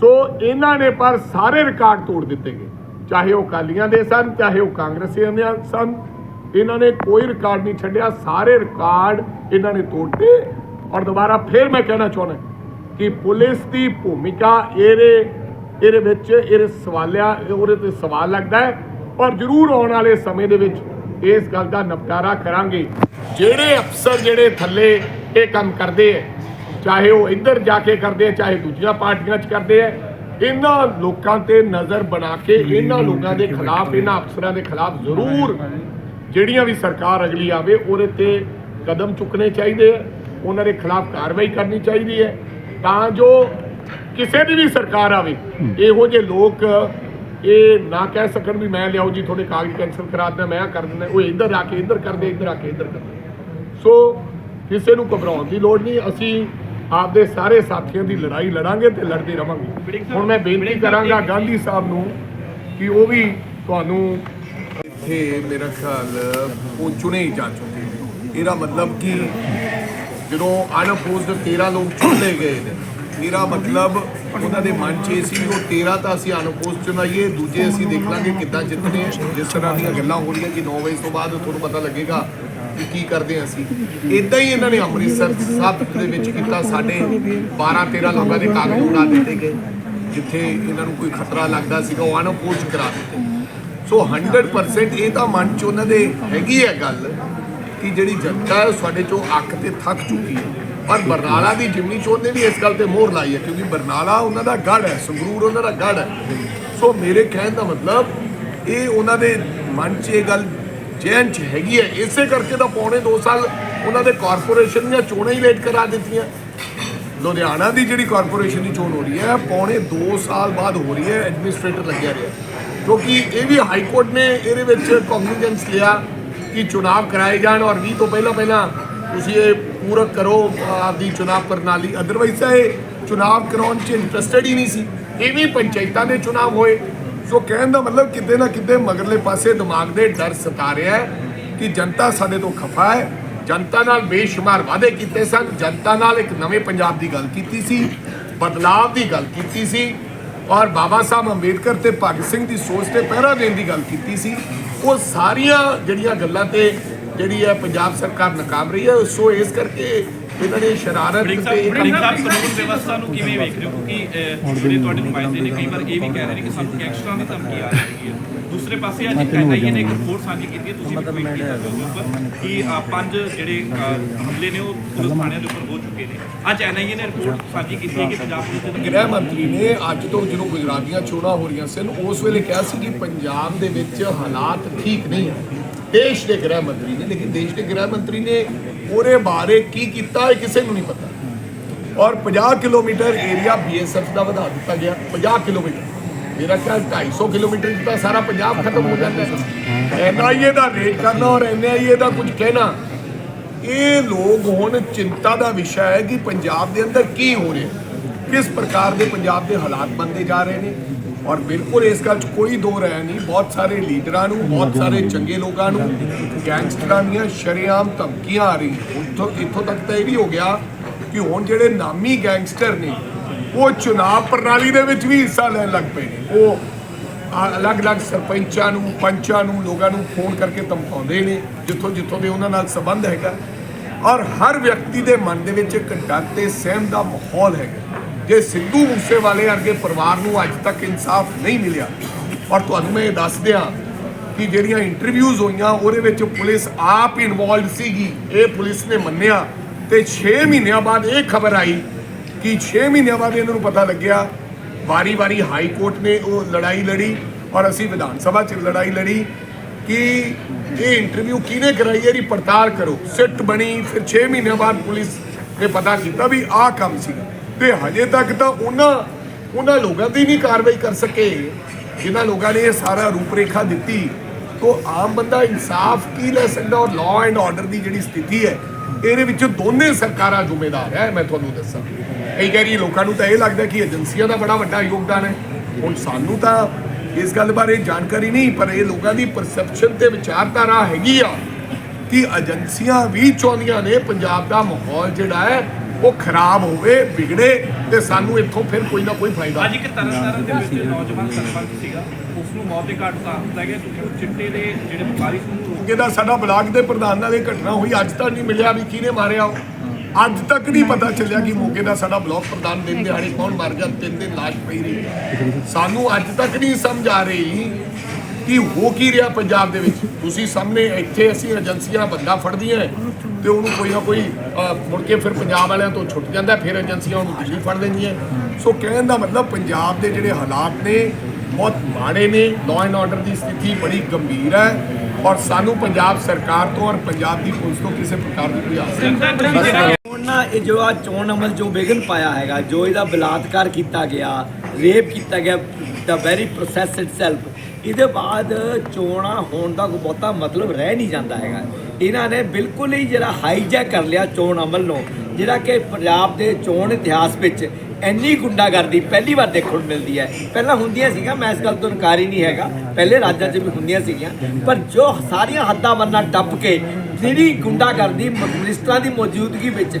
ਸੋ ਇਹਨਾਂ ਨੇ ਪਰ ਸਾਰੇ ਰਿਕਾਰਡ ਤੋੜ ਦਿੱਤੇ ਗਏ। ਚਾਹੇ ਉਹ ਕਾਲੀਆਂ ਦੇ ਸਨ, ਚਾਹੇ ਉਹ ਕਾਂਗਰਸੀਆਂ ਦੇ ਸਨ, ਇਹਨਾਂ ਨੇ ਕੋਈ ਰਿਕਾਰਡ ਨਹੀਂ ਛੱਡਿਆ। ਸਾਰੇ ਰਿਕਾਰਡ ਇਹਨਾਂ ਨੇ ਤੋੜਤੇ ਔਰ ਦੁਬਾਰਾ ਫਿਰ ਮੈਂ ਕਹਿਣਾ ਚਾਹੁੰਦਾ ਕਿ ਪੁਲਿਸ ਦੀ ਭੂਮਿਕਾ ਇਹਦੇ ਇਹਦੇ ਵਿੱਚ ਇਹਦੇ ਸਵਾਲਿਆ ਉਹਦੇ ਤੇ ਸਵਾਲ ਲੱਗਦਾ ਹੈ। ਔਰ ਜ਼ਰੂਰ ਆਉਣ ਵਾਲੇ ਸਮੇਂ ਦੇ ਵਿੱਚ ਇਸ ਗੱਲ ਦਾ ਨਿਪਟਾਰਾ ਕਰਾਂਗੇ। ਜਿਹੜੇ ਅਫਸਰ ਜਿਹੜੇ ਥੱਲੇ ਇਹ ਕੰਮ ਕਰਦੇ ਹੈ ਚਾਹੇ ਉਹ ਇੱਧਰ ਜਾ ਕੇ ਕਰਦੇ ਆ ਚਾਹੇ ਦੂਜੀਆਂ ਪਾਰਟੀਆਂ 'ਚ ਕਰਦੇ ਆ ਇਹਨਾਂ ਲੋਕਾਂ ਤੇ ਨਜ਼ਰ ਬਣਾ ਕੇ ਇਹਨਾਂ ਲੋਕਾਂ ਦੇ ਖਿਲਾਫ ਇਹਨਾਂ ਅਫਸਰਾਂ ਦੇ ਖਿਲਾਫ ਜ਼ਰੂਰ ਜਿਹੜੀਆਂ ਵੀ ਸਰਕਾਰ ਅਗਲੀ ਆਵੇ ਉਹਦੇ ਤੇ ਕਦਮ ਚੁੱਕਣੇ ਚਾਹੀਦੇ ਆ ਉਹਨਾਂ ਦੇ ਖਿਲਾਫ ਕਾਰਵਾਈ ਕਰਨੀ ਚਾਹੀਦੀ ਹੈ। ਤਾਂ ਜੋ ਕਿਸੇ ਦੀ ਵੀ ਸਰਕਾਰ ਆਵੇ। ਇਹੋ ਜਿਹੇ ਲੋਕ, ਇਹ ਨਾ ਕਹਿ ਸਕਣ ਵੀ ਮੈਂ ਲਿਆਓ ਜੀ, ਤੁਹਾਡੇ ਕਾਗਜ਼ ਕੈਂਸਲ ਕਰਾ ਦਿੰਦਾ, ਮੈਂ ਆ ਕਰ ਦਿੰਦਾ, ਉਹ ਇੱਧਰ ਆ ਕੇ ਇੱਧਰ ਕਰਦੇ, ਇੱਧਰ ਆ ਕੇ ਇੱਧਰ ਕਰਦੇ। ਸੋ ਕਿਸੇ ਨੂੰ ਘਬਰਾਉਣ ਦੀ ਲੋੜ ਨਹੀਂ, ਅਸੀਂ ਆਪਦੇ ਸਾਰੇ ਸਾਥੀਆਂ ਦੀ ਲੜਾਈ ਲੜਾਂਗੇ ਤੇ ਲੜਦੇ ਰਵਾਂਗੇ। ਹੁਣ ਮੈਂ ਬੇਨਤੀ ਕਰਾਂਗਾ ਗਾਂਧੀ ਸਾਹਿਬ ਨੂੰ ਕਿ ਉਹ ਵੀ ਤੁਹਾਨੂੰ ਇੱਥੇ ਮੇਰਾ ਖਿਆਲ ਉਹ ਚੁਣੇ ਹੀ ਜਾ ਚੁੱਕੇ। ਨੇ ਇਹਦਾ ਮਤਲਬ ਕਿ? ਜਦੋਂ ਅਨਅਪੋਜ਼ਡ 13 ਲੋਕ ਚੁਣ ਗਏ ਨੇ ਇਹਦਾ ਮਤਲਬ ਉਹਨਾਂ ਦੇ ਮਨ 'ਚ ਇਹ ਸੀ, ਉਹ 13 ਤਾਂ ਅਸੀਂ ਅਨਪੋਸਟ ਚੁਣਾਈਏ, ਦੂਜੇ ਅਸੀਂ ਦੇਖ ਲਾਂਗੇ ਕਿੱਦਾਂ ਜਿੱਤਦੇ ਜਿਸ ਤਰ੍ਹਾਂ ਦੀਆਂ ਗੱਲਾਂ ਹੋ ਰਹੀਆਂ ਕਿ 9 ਵਜੇ ਤੋਂ ਬਾਅਦ ਤੁਹਾਨੂੰ ਪਤਾ ਲੱਗੇਗਾ ਕਿ ਕੀ ਕਰਦੇ ਹਾਂ ਅਸੀਂ। ਇਦਾਂ ਹੀ ਇਹਨਾਂ ਨੇ ਅੰਮ੍ਰਿਤਸਰ ਸਾਹਿਬ ਦੇ ਵਿੱਚ ਕੀਤਾ, ਸਾਡੇ 12 13 ਲੋਕਾਂ ਦੇ ਕਾਗਜ਼ ਉਡਾ ਦਿੱਤੇ ਗਏ, ਜਿੱਥੇ ਇਹਨਾਂ ਨੂੰ ਕੋਈ ਖਤਰਾ ਲੱਗਦਾ ਸੀਗਾ, ਉਹ ਅਨਪੋਸਟ ਕਰਾ ਦਿੱਤੇ। ਸੋ 100% ਇਹ ਤਾਂ ਮਨ 'ਚ ਉਹਨਾਂ ਦੇ ਹੈਗੀ ਹੈ ਗੱਲ। ਕਿ ਜਿਹੜੀ ਜਨਤਾ ਹੈ ਉਹ ਸਾਡੇ ਚੋਂ ਅੱਖ ਤੇ ਥੱਕ ਚੁੱਕੀ ਹੈ। ਪਰ ਬਰਨਾਲਾ ਦੀ ਜਿਮਨੀ ਚੋਣ ਨੇ ਵੀ ਇਸ ਗੱਲ ਤੇ ਮੋਹਰ ਲਾਈ ਹੈ ਕਿਉਂਕਿ ਬਰਨਾਲਾ ਉਹਨਾਂ ਦਾ ਗੜ ਹੈ, ਸੰਗਰੂਰ ਉਹਨਾਂ ਦਾ ਗੜ ਹੈ। ਸੋ ਮੇਰੇ ਕਹਿਣ ਦਾ ਮਤਲਬ, ਇਹ ਉਹਨਾਂ ਦੇ ਮਨ 'ਚ ਇਹ ਗੱਲ ਜੈਨ 'ਚ ਹੈਗੀ ਹੈ। ਇਸੇ ਕਰਕੇ ਤਾਂ ਪੌਣੇ 2 ਸਾਲ ਉਹਨਾਂ ਦੇ ਕਾਰਪੋਰੇਸ਼ਨ ਦੀਆਂ ਚੋਣਾਂ ਹੀ ਲੇਟ ਕਰਾ ਦਿੱਤੀਆਂ। ਲੁਧਿਆਣਾ ਦੀ ਜਿਹੜੀ ਕਾਰਪੋਰੇਸ਼ਨ ਦੀ ਚੋਣ ਹੋ ਰਹੀ ਹੈ, ਪੌਣੇ 2 ਸਾਲ ਬਾਅਦ ਹੋ ਰਹੀ ਹੈ ਐਡਮਿਨਿਸਟ੍ਰੇਟਰ ਲੱਗਿਆ ਰਿਹਾ। ਕਿਉਂਕਿ ਇਹ ਵੀ ਹਾਈ ਕੋਰਟ ਨੇ ਇਹਦੇ ਵਿੱਚ ਕੌਗਨੀਜੈਂਸ ਲਿਆ। ਕਿ ਚੁਣਾਵ ਕਰਾਏ ਜਾਣ ਔਰ 20 ਤੋਂ ਪਹਿਲਾਂ ਪਹਿਲਾਂ ਤੁਸੀਂ ਇਹ ਪੂਰਕ ਕਰੋ ਆਪਦੀ ਚੁਣਾਵ ਪ੍ਰਣਾਲੀ। ਅਦਰਵਾਈਜ਼ ਤਾਂ ਇਹ ਚੁਣਾਵ ਕਰਾਉਣ 'ਚ ਇੰਟਰਸਟਡ ਹੀ ਨਹੀਂ ਸੀ। ਇਹ ਵੀ ਪੰਚਾਇਤਾਂ ਦੇ ਚੁਣਾਵ ਹੋਏ। ਸੋ ਕਹਿਣ ਦਾ ਮਤਲਬ ਕਿਤੇ ਨਾ ਕਿਤੇ ਮਗਰਲੇ ਪਾਸੇ ਦਿਮਾਗ ਦੇ ਡਰ ਸਤਾ ਰਿਹਾ ਹੈ ਕਿ ਕਿ ਜਨਤਾ ਸਾਡੇ ਤੋਂ ਖਫਾ ਹੈ। ਜਨਤਾ ਨਾਲ ਬੇਸ਼ੁਮਾਰ ਵਾਅਦੇ ਕੀਤੇ ਸਨ। ਜਨਤਾ ਨਾਲ ਇੱਕ ਨਵੇਂ ਪੰਜਾਬ ਦੀ ਗੱਲ ਕੀਤੀ ਸੀ। ਬਦਲਾਵ ਦੀ ਗੱਲ ਕੀਤੀ ਸੀ। ਔਰ ਬਾਬਾ ਸਾਹਿਬ ਅੰਬੇਦਕਰ ਤੇ ਭਗਤ ਸਿੰਘ ਦੀ ਸੋਚ ਤੇ ਪਹਿਰਾ ਦੇਣ ਦੀ ਗੱਲ ਕੀਤੀ ਸੀ, ਉਹ ਸਾਰੀਆਂ ਜਿਹੜੀਆਂ ਗੱਲਾਂ ਤੇ ਜਿਹੜੀ ਹੈ ਪੰਜਾਬ ਸਰਕਾਰ ਨਾਕਾਮ ਰਹੀ ਹੈ, ਸੋ ਇਸ ਕਰਕੇ ਇਹਨਾਂ ਨੇ ਸ਼ਰਾਰਤ ਤੇ ਬ੍ਰਿੰਗ ਸਾਹਿਬ। ਕਾਨੂੰਨ ਵਿਵਸਥਾ ਨੂੰ ਕਿਵੇਂ ਵੇਖ ਰਹੇ ਹੋ? ਕਿਉਂਕਿ ਜਿਹੜੇ ਤੁਹਾਡੇ ਨੁਮਾਇੰਦੇ ਨੇ ਕਈ ਵਾਰ ਇਹ ਵੀ ਕਹਿ ਰਹੇ ਨੇ ਕਿ ਸਾਨੂੰ ਗੈਂਗਸਟਰਾਂ ਦੀ ਧਮਕੀ ਆ ਰਹੀ ਹੈ। ਦੂਸਰੇ ਪਾਸੇ ਅੱਜ ਐਨਆਈਏ ਨੇ ਇੱਕ ਰਿਪੋਰਟ ਸਾਂਝੀ ਕੀਤੀ ਹੈ ਤੁਸੀਂ ਵੀ ਕੀਤਾ ਉਹਦੇ ਉੱਪਰ ਕਿ ਪੰਜ ਜਿਹੜੇ ਹਮਲੇ ਨੇ ਉਹ ਪੁਲਿਸ ਥਾਣਿਆਂ ਦੇ ਉੱਪਰ ਹੋ ਚੁੱਕੇ ਨੇ। ਅੱਜ ਐਨਆਈਏ ਨੇ ਰਿਪੋਰਟ ਸਾਂਝੀ ਕੀਤੀ ਹੈ ਕਿ ਪੰਜਾਬ ਪੁਲਿਸ ਦੇ ਗ੍ਰਹਿ ਮੰਤਰੀ ਨੇ ਅੱਜ ਤੋਂ ਜਦੋਂ ਗੁਜਰਾਤ ਦੀਆਂ ਚੋਣਾਂ ਹੋ ਰਹੀਆਂ ਸਨ ਉਸ ਵੇਲੇ ਕਿਹਾ ਸੀ ਕਿ ਪੰਜਾਬ ਦੇ ਵਿੱਚ ਹਾਲਾਤ ਠੀਕ ਨਹੀਂ ਹੈ। ਦੇਸ਼ ਦੇ ਗ੍ਰਹਿ ਮੰਤਰੀ ਨੇ ਲੇਕਿਨ ਦੇਸ਼ ਦੇ ਗ੍ਰਹਿ ਮੰਤਰੀ ਨੇ ਉਹਦੇ ਬਾਰੇ ਕੀ ਕੀਤਾ ਇਹ ਕਿਸੇ ਨੂੰ ਨਹੀਂ ਪਤਾ। ਔਰ 50 ਕਿਲੋਮੀਟਰ ਏਰੀਆ ਬੀਐਸਐਫ ਦਾ ਵਧਾ ਦਿੱਤਾ ਗਿਆ 50 ਕਿਲੋਮੀਟਰ। ਮੇਰਾ ਖਿਆਲ 250 ਕਿਲੋਮੀਟਰ 'ਚ ਸਾਰਾ ਪੰਜਾਬ ਖਤਮ ਹੋ ਜਾਂਦਾ ਹੈ ਐਨਆਈਏ ਦਾ ਰੇਟ ਕਰਨਾ ਔਰ ਐਨਆਈਏ ਦਾ ਕੁਝ ਕਹਿਣਾ। ਇਹ ਲੋਕ ਹੁਣ ਚਿੰਤਾ ਦਾ ਵਿਸ਼ਾ ਹੈ ਕਿ ਪੰਜਾਬ ਦੇ ਅੰਦਰ ਕੀ ਹੋ ਰਿਹਾ। ਕਿਸ ਪ੍ਰਕਾਰ ਦੇ ਪੰਜਾਬ ਦੇ ਹਾਲਾਤ ਬਣਦੇ ਜਾ ਰਹੇ ਨੇ? ਔਰ ਬਿਲਕੁਲ ਇਸ ਗੱਲ 'ਚ ਕੋਈ ਦੋ ਰਾਏ ਨਹੀਂ, ਬਹੁਤ ਸਾਰੇ ਲੀਡਰਾਂ ਨੂੰ, ਬਹੁਤ ਸਾਰੇ ਚੰਗੇ ਲੋਕਾਂ ਨੂੰ, ਗੈਂਗਸਟਰਾਂ ਦੀਆਂ ਸ਼ਰੇਆਮ ਧਮਕੀਆਂ ਆ ਰਹੀਆਂ। ਉੱਥੋਂ, ਇੱਥੋਂ ਤੱਕ ਤਾਂ ਇਹ ਵੀ ਹੋ ਗਿਆ ਕਿ ਹੁਣ ਜਿਹੜੇ ਨਾਮੀ ਗੈਂਗਸਟਰ ਨੇ, ਉਹ ਚੁਣਾਵ ਪ੍ਰਣਾਲੀ ਦੇ ਵਿੱਚ ਵੀ ਹਿੱਸਾ ਲੈਣ ਲੱਗ ਪਏ ਨੇ। ਉਹ ਅਲੱਗ-ਅਲੱਗ ਸਰਪੰਚਾਂ ਨੂੰ, ਪੰਚਾਂ ਨੂੰ, ਲੋਕਾਂ ਨੂੰ ਫੋਨ ਕਰਕੇ ਧਮਕਾਉਂਦੇ ਨੇ, ਜਿੱਥੋਂ ਜਿੱਥੋਂ ਦੇ ਉਹਨਾਂ ਨਾਲ ਸੰਬੰਧ ਹੈਗਾ। ਔਰ ਹਰ ਵਿਅਕਤੀ ਦੇ ਮਨ ਦੇ ਵਿੱਚ ਇੱਕ ਡਰ ਤੇ ਸਹਿਮ ਦਾ ਮਾਹੌਲ ਹੈਗਾ। ਜੇ ਸਿੱਧੂ ਮੂਸੇਵਾਲੇ ਵਰਗੇ ਪਰਿਵਾਰ ਨੂੰ ਅੱਜ ਤੱਕ ਇਨਸਾਫ ਨਹੀਂ ਮਿਲਿਆ, ਔਰ ਤੁਹਾਨੂੰ ਮੈਂ ਇਹ ਦੱਸ ਦਿਆਂ ਕਿ ਜਿਹੜੀਆਂ ਇੰਟਰਵਿਊਜ਼ ਹੋਈਆਂ, ਉਹਦੇ ਵਿੱਚ ਪੁਲਿਸ ਆਪ ਇਨਵੋਲਡ ਸੀਗੀ, ਇਹ ਪੁਲਿਸ ਨੇ ਮੰਨਿਆ। ਤੇ 6 ਮਹੀਨਿਆਂ ਬਾਅਦ ਇਹ ਖਬਰ ਆਈ ਕਿ 6 ਮਹੀਨਿਆਂ ਬਾਅਦ ਇਹਨਾਂ ਨੂੰ ਪਤਾ ਲੱਗਿਆ, ਵਾਰੀ-ਵਾਰੀ ਹਾਈ ਕੋਰਟ ਨੇ ਉਹ ਲੜਾਈ ਲੜੀ, ਔਰ ਅਸੀਂ ਵਿਧਾਨ ਸਭਾ 'ਚ ਲੜਾਈ ਲੜੀ ਕਿ ਇਹ ਇੰਟਰਵਿਊ ਕਿਹਨੇ ਕਰਾਈ? ਇਹਦੀ ਪੜਤਾਲ ਕਰੋ। ਸਿੱਟ ਬਣੀ, ਫਿਰ 6 ਮਹੀਨਿਆਂ ਬਾਅਦ ਪੁਲਿਸ ਨੇ ਪਤਾ ਕੀਤਾ ਵੀ ਆਹ ਕੰਮ ਸੀਗਾ। ਤੇ ਹਜੇ ਤੱਕ ਤਾਂ ਉਹਨਾਂ ਉਹਨਾਂ ਲੋਕਾਂ ਦੀ ਨਹੀਂ ਕਾਰਵਾਈ ਕਰ ਸਕੇ। ਜਿਨ੍ਹਾਂ ਲੋਕਾਂ ਨੇ ਇਹ ਸਾਰਾ ਰੂਪਰੇਖਾ ਦਿੱਤੀ, ਤੋ ਆਮ ਬੰਦਾ ਇਨਸਾਫ ਕੀ ਲੈ ਸਕਦਾ ਔਰ ਲਾਅ ਐਂਡ ਆਰਡਰ ਦੀ ਜਿਹੜੀ ਸਥਿਤੀ ਹੈ, ਇਹਦੇ ਵਿੱਚ ਦੋਨੇ ਸਰਕਾਰਾਂ ਜ਼ਿੰਮੇਦਾਰ ਹੈ, ਮੈਂ ਤੁਹਾਨੂੰ ਦੱਸਾਂ। ਕਈ ਵਾਰੀ ਲੋਕਾਂ ਨੂੰ ਤਾਂ ਇਹ ਲੱਗਦਾ ਕਿ ਏਜੰਸੀਆਂ ਦਾ ਬੜਾ ਵੱਡਾ ਯੋਗਦਾਨ ਹੈ। ਹੁਣ ਸਾਨੂੰ ਤਾਂ ਇਸ ਗੱਲ ਬਾਰੇ ਜਾਣਕਾਰੀ ਨਹੀਂ, ਪਰ ਇਹ ਲੋਕਾਂ ਦੀ ਪਰਸੈਪਸ਼ਨ ਤੇ ਵਿਚਾਰਧਾਰਾ ਹੈਗੀ ਆ ਕਿ ਏਜੰਸੀਆਂ ਵੀ ਚਾਹੁੰਦੀਆਂ ਨੇ, ਪੰਜਾਬ ਦਾ ਮਾਹੌਲ ਜਿਹੜਾ ਹੈ ਉਹ ਖਰਾਬ ਹੋਵੇ ਵਿਗੜੇ ਤੇ ਸਾਨੂੰ ਇੱਥੋਂ ਫਿਰ ਕੋਈ ਨਾ ਕੋਈ ਫਾਇਦਾ। ਅੱਜ ਇੱਕ ਤਰਨਤਾਰਨ ਦੇ ਵਿੱਚ ਨੌਜਵਾਨ ਸਰਪੰਚ ਸੀਗਾ ਉਸ ਨੂੰ ਮੌਤ ਦੇ ਘਾਟ ਉਤਾਰ ਦਿੱਤਾ ਗਿਆ ਕਿਉਂਕਿ ਉਹ ਚਿੱਟੇ ਦੇ ਜਿਹੜੇ ਵਪਾਰੀ ਸੀ ਉਹਨੂੰ ਰੋਕ ਜਿਹਦਾ ਸਾਡਾ ਬਲਾਕ ਦੇ ਪ੍ਰਧਾਨ ਨਾਲ ਇਹ ਘਟਨਾ ਹੋਈ ਅੱਜ ਤੱਕ ਨਹੀਂ ਮਿਲਿਆ ਵੀ ਕਿਹਨੇ ਮਾਰਿਆ ਉਹ। ਅੱਜ ਤੱਕ ਨਹੀਂ ਪਤਾ ਚੱਲਿਆ ਕਿ ਮੋਗੇ ਦਾ ਸਾਡਾ ਬਲਾਕ ਪ੍ਰਧਾਨ ਦਿਨ ਦਿਹਾੜੇ ਕੌਣ ਮਰ ਗਿਆ ਤਿੰਨ ਦਿਨ ਲਾਸ਼ ਪਈ ਰਹੀ। ਸਾਨੂੰ ਅੱਜ ਤੱਕ ਨਹੀਂ ਸਮਝ ਆ ਰਹੀ ਕਿ ਹੋ ਕੀ ਰਿਹਾ ਪੰਜਾਬ ਦੇ ਵਿੱਚ? ਤੁਸੀਂ ਸਾਹਮਣੇ ਇੱਥੇ ਅਸੀਂ ਏਜੰਸੀਆਂ ਬੰਦਾ ਫੜਦੀਆਂ ਹੈ ਤੇ ਉਹਨੂੰ ਕੋਈ ਨਾ ਕੋਈ ਮੁੜ ਕੇ ਫਿਰ ਪੰਜਾਬ ਵਾਲਿਆਂ ਤੋਂ ਛੁੱਟ ਜਾਂਦਾ ਫਿਰ ਏਜੰਸੀਆਂ ਉਹਨੂੰ ਦਿੱਲੀ ਫੜ ਦਿੰਦੀਆਂ ਸੋ ਕਹਿਣ ਦਾ ਮਤਲਬ ਪੰਜਾਬ ਦੇ ਜਿਹੜੇ ਹਾਲਾਤ ਨੇ, ਬਹੁਤ ਮਾੜੇ ਨੇ ਲਾਅ ਐਂਡ ਆਰਡਰ ਦੀ ਸਥਿਤੀ ਬੜੀ ਗੰਭੀਰ ਹੈ ਔਰ ਸਾਨੂੰ ਪੰਜਾਬ ਸਰਕਾਰ ਤੋਂ ਔਰ ਪੰਜਾਬ ਦੀ ਪੁਲਿਸ ਤੋਂ ਕਿਸੇ ਪ੍ਰਕਾਰ ਦੀ ਕੋਈ ਆਸ ਨਹੀਂ। ਨਾ ਇਹ ਜੋ ਆ ਚੋਣ ਅਮਲ ਜੋ ਵਿਘਨ ਪਾਇਆ ਹੈਗਾ, ਜੋ ਇਹਦਾ ਬਲਾਤਕਾਰ ਕੀਤਾ ਗਿਆ, ਰੇਪ ਕੀਤਾ ਗਿਆ ਦਾ ਵੈਰੀ ਪ੍ਰੋਸੈਸ ਇਟਸੈਲਫ ਇਹਦੇ ਬਾਅਦ ਚੋਣਾਂ ਹੋਣ ਦਾ ਕੋਈ ਬਹੁਤਾ ਮਤਲਬ ਰਹਿ ਨਹੀਂ ਜਾਂਦਾ ਹੈਗਾ। ਇਹਨਾਂ ਨੇ ਬਿਲਕੁਲ ਹੀ ਜਿਹੜਾ ਹਾਈਜੈਕ ਕਰ ਲਿਆ ਚੋਣ ਅਮਲ ਨੂੰ, ਜਿਹੜਾ ਕਿ ਪੰਜਾਬ ਦੇ ਚੋਣ ਇਤਿਹਾਸ ਵਿੱਚ ਇੰਨੀ ਗੁੰਡਾਗਰਦੀ ਪਹਿਲੀ ਵਾਰ ਦੇਖਣ ਨੂੰ ਮਿਲਦੀ ਹੈ। ਪਹਿਲਾਂ ਹੁੰਦੀਆਂ ਸੀਗਾ ਮੈਂ ਇਸ ਗੱਲ ਤੋਂ ਇਨਕਾਰ ਹੀ ਨਹੀਂ ਹੈਗਾ। ਪਹਿਲੇ ਰਾਜਾਂ 'ਚ ਵੀ ਹੁੰਦੀਆਂ ਸੀਗੀਆਂ। ਪਰ ਜੋ ਸਾਰੀਆਂ ਹੱਦਾਂ ਵਰਨਾ ਟੱਪ ਕੇ ਜਿਹੜੀ ਗੁੰਡਾਗਰਦੀ ਮਿਨਿਸਟਰਾਂ ਦੀ ਮੌਜੂਦਗੀ ਵਿੱਚ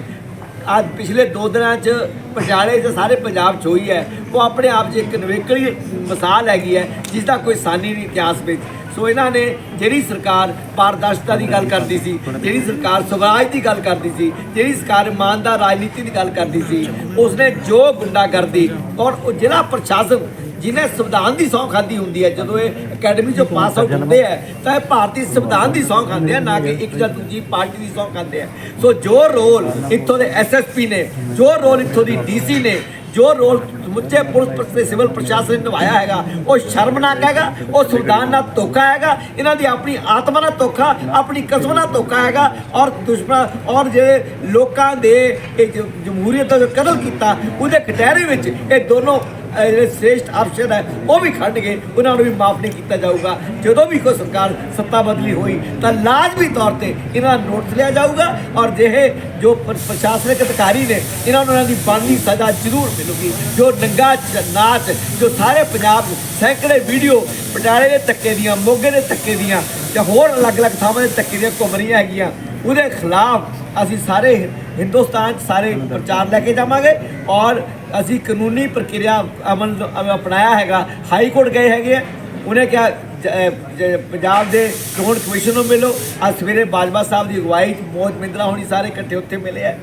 ਅੱਜ ਪਿਛਲੇ ਦੋ ਦਿਨਾਂ 'ਚ ਪਟਿਆਲੇ 'ਚ ਸਾਰੇ ਪੰਜਾਬ 'ਚ ਹੋਈ ਹੈ। ਉਹ ਆਪਣੇ ਆਪ 'ਚ ਇੱਕ ਨਵੇਕਲੀ ਮਿਸਾਲ ਹੈਗੀ ਹੈ ਜਿਸ ਦਾ ਕੋਈ ਸਾਨੀ ਨਹੀਂ ਇਤਿਹਾਸ ਵਿੱਚ। ਸੋ ਇਹਨਾਂ ਨੇ ਜਿਹੜੀ ਸਰਕਾਰ ਪਾਰਦਰਸ਼ਤਾ ਦੀ ਗੱਲ ਕਰਦੀ ਸੀ, ਜਿਹੜੀ ਸਰਕਾਰ ਸਵਰਾਜ ਦੀ ਗੱਲ ਕਰਦੀ ਸੀ, ਜਿਹੜੀ ਸਰਕਾਰ ਇਮਾਨਦਾਰ ਰਾਜਨੀਤੀ ਦੀ ਗੱਲ ਕਰਦੀ ਸੀ, ਉਸਨੇ ਜੋ ਗੁੰਡਾਗਰਦੀ ਔਰ ਉਹ ਜ਼ਿਲ੍ਹਾ ਪ੍ਰਸ਼ਾਸਨ ਜਿਹਨੇ ਸੰਵਿਧਾਨ ਦੀ ਸਹੁੰ ਖਾਦੀ ਹੁੰਦੀ ਹੈ ਜਦੋਂ ਇਹ ਅਕੈਡਮੀ ਚੋਂ ਪਾਸ ਆਊਟ ਹੁੰਦੇ ਆ ਤਾਂ ਇਹ ਭਾਰਤੀ ਸੰਵਿਧਾਨ ਦੀ ਸਹੁੰ ਖਾਂਦੇ ਆ ਨਾ ਕਿ ਇੱਕ ਜਾਂ ਦੂਜੀ ਪਾਰਟੀ ਦੀ ਸਹੁੰ ਖਾਂਦੇ ਆ ਸੋ ਜੋ ਰੋਲ ਇੱਥੋਂ ਦੇ ਐਸਐਸਪੀ ਨੇ ਜੋ ਰੋਲ ਇੱਥੋਂ ਦੀ ਡੀਸੀ ਨੇ ਜੋ ਰੋਲ ਸਮੁੱਚੇ ਪੁਲਿਸ ਤੇ ਸਿਵਲ ਪ੍ਰਸ਼ਾਸਨ ਨੇ ਨਿਭਾਇਆ ਹੈਗਾ ਉਹ ਸ਼ਰਮਨਾਕ ਹੈਗਾ ਉਹ ਸੰਵਿਧਾਨ ਨਾਲ ਧੋਖਾ ਹੈਗਾ ਇਹਨਾਂ ਦੀ ਆਪਣੀ ਆਤਮਾ ਨਾਲ ਧੋਖਾ ਆਪਣੀ ਕਸਮ ਨਾਲ ਧੋਖਾ ਹੈਗਾ ਔਰ ਦੁਸ਼ਮਣ ਔਰ ਜਿਹੜੇ ਲੋਕਾਂ ਦੇ ਇਹ ਜਮਹੂਰੀਅਤ ਦਾ ਕਤਲ ਕੀਤਾ ਉਹਦੇ ਕਟਹਿਰੇ ਵਿੱਚ ਇਹ ਦੋਨੋਂ ਜਿਹੜੇ ਸ੍ਰੇਸ਼ਟ ਅਫਸਰ ਹੈ, ਉਹ ਵੀ ਖੰਡ ਗਏ ਉਹਨਾਂ ਨੂੰ ਵੀ ਮਾਫ ਨਹੀਂ ਕੀਤਾ ਜਾਊਗਾ। ਜਦੋਂ ਵੀ ਕੋਈ ਸਰਕਾਰ ਸੱਤਾ ਬਦਲੀ ਹੋਈ, ਤਾਂ ਲਾਜ਼ਮੀ ਤੌਰ ਤੇ ਇਹਨਾਂ ਨੂੰ ਨੋਟਿਸ ਲਿਆ ਜਾਊਗਾ ਔਰ ਜਿਹੇ ਜੋ ਪ੍ਰਸ਼ਾਸਨਿਕ ਅਧਿਕਾਰੀ ਨੇ, ਇਹਨਾਂ ਨੂੰ ਇਹਨਾਂ ਦੀ ਬਾਨੀ ਸਜ਼ਾ ਜ਼ਰੂਰ ਮਿਲੂਗੀ। ਜੋ ਨੰਗਾ ਚ- ਨਾਚ, ਜੋ ਸਾਰੇ ਪੰਜਾਬ ਸੈਂਕੜੇ ਵੀਡੀਓ ਪਟਿਆਲੇ ਦੇ ਧੱਕੇ ਦੀਆਂ, ਮੋਗੇ ਦੇ ਧੱਕੇ ਦੀਆਂ ਜਾਂ ਹੋਰ ਅਲੱਗ-ਅਲੱਗ ਥਾਵਾਂ ਦੇ ਧੱਕੇ ਦੀਆਂ ਘੁੰਮ ਰਹੀਆਂ ਹੈਗੀਆਂ, ਉਹਦੇ ਖਿਲਾਫ ਅਸੀਂ ਸਾਰੇ ਹਿੰਦੁਸਤਾਨ 'ਚ ਸਾਰੇ ਪ੍ਰਚਾਰ ਲੈ ਕੇ ਜਾਵਾਂਗੇ ਔਰ ਅਸੀਂ ਕਾਨੂੰਨੀ ਪ੍ਰਕਿਰਿਆ ਅਮਲ ਅ- ਅਪਣਾਇਆ ਹੈਗਾ, ਹਾਈ ਕੋਰਟ ਗਏ ਹੈਗੇ ਆ। ਉਹਨੇ ਕਿਹਾ ਪੰਜਾਬ ਦੇ ਚੋਣ ਕਮਿਸ਼ਨ ਨੂੰ ਮਿਲੋ। ਅੱਜ ਸਵੇਰੇ ਬਾਜਵਾ ਸਾਹਿਬ ਦੀ ਅਗਵਾਈ 'ਚ ਮੋਹਤ ਮਿੰਦਰਾ ਹੋਣੀ ਸਾਰੇ ਇਕੱਠੇ ਉੱਥੇ ਮਿਲੇ ਆ।